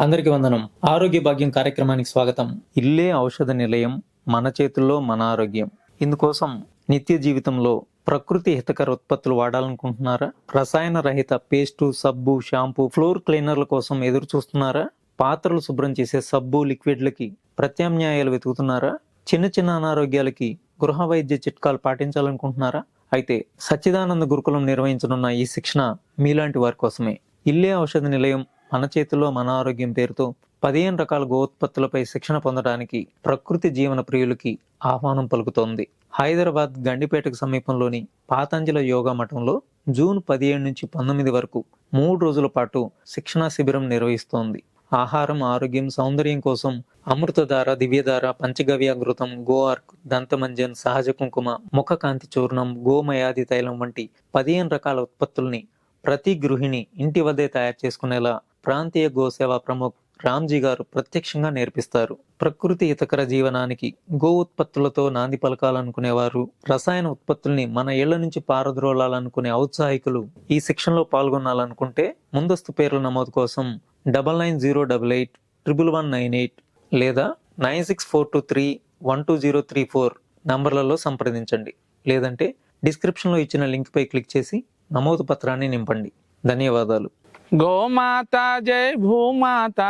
అందరికీ వందనం. ఆరోగ్య భాగ్యం కార్యక్రమానికి స్వాగతం. ఇల్లే ఔషధ నిలయం మన చేతుల్లో మన ఆరోగ్యం. ఇందుకోసం నిత్య జీవితంలో ప్రకృతి హితకర ఉత్పత్తులు వాడాలనుకుంటున్నారా? రసాయన రహిత పేస్టు సబ్బు షాంపూ ఫ్లోర్ క్లీనర్ల కోసం ఎదురు చూస్తున్నారా పాత్రలు శుభ్రం చేసే సబ్బు లిక్విడ్లకి ప్రత్యామ్నాయాలు వెతుకుతున్నారా? చిన్న చిన్న అనారోగ్యాలకి గృహ వైద్య చిట్కాలు పాటించాలనుకుంటున్నారా? అయితే సచ్చిదానంద గురుకులం నిర్వహించనున్న ఈ శిక్షణ మీలాంటి వారి కోసమే. ఇల్లే ఔషధ నిలయం మన చేతిలో మన ఆరోగ్యం పేరుతో పదిహేను రకాల గోత్పత్తులపై శిక్షణ పొందడానికి ప్రకృతి జీవన ప్రియులకి ఆహ్వానం పలుకుతోంది. హైదరాబాద్ గండిపేటకు సమీపంలోని పాతంజల యోగా మఠంలో జూన్ పదిహేడు నుంచి పంతొమ్మిది వరకు మూడు రోజుల పాటు శిక్షణా శిబిరం నిర్వహిస్తోంది. ఆహారం ఆరోగ్యం సౌందర్యం కోసం అమృతధార దివ్యధార పంచగవ్యాఘృతం గోఆర్క్ దంతమంజన్ సహజ కుంకుమ ముఖ కాంతి చూర్ణం గోమయాది తైలం వంటి పదిహేను రకాల ఉత్పత్తుల్ని ప్రతి గృహిణి ఇంటి వద్దే తయారు చేసుకునేలా ప్రాంతీయ గోసేవ ప్రముఖ్ రామ్జీ గారు ప్రత్యక్షంగా నేర్పిస్తారు. ప్రకృతి ఇతకర జీవనానికి గో ఉత్పత్తులతో నాంది పలకాలనుకునేవారు. రసాయన ఉత్పత్తుల్ని మన ఇళ్ళ నుంచి పారద్రోలాలనుకునే ఔత్సాహికులు ఈ శిక్షణలో పాల్గొనాలనుకుంటే ముందస్తు పేర్ల నమోదు కోసం double nine zero double eight triple one nine eight లేదా nine six four two three one two zero three four నంబర్లలో సంప్రదించండి. లేదంటే డిస్క్రిప్షన్లో ఇచ్చిన లింక్పై క్లిక్ చేసి నమోదు పత్రాన్ని నింపండి. ధన్యవాదాలు. గోమాత జై భూమాత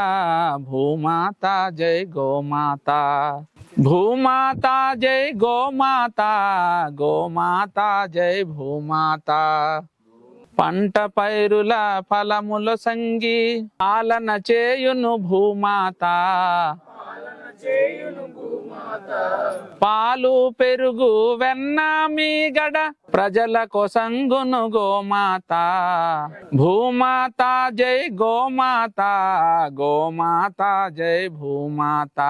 భూమాత జై గోమాత. భూమాత జై గోమాత గోమాత జై భూమాత. పంట పైరుల ఫలముల సంగి ఆలన చేయును భూమాత. పాలు పెరుగు వెన్న మీగడ ప్రజల కోసంగును గోమాత. భూమాత జై గోమాత గోమాత జై భూమాత.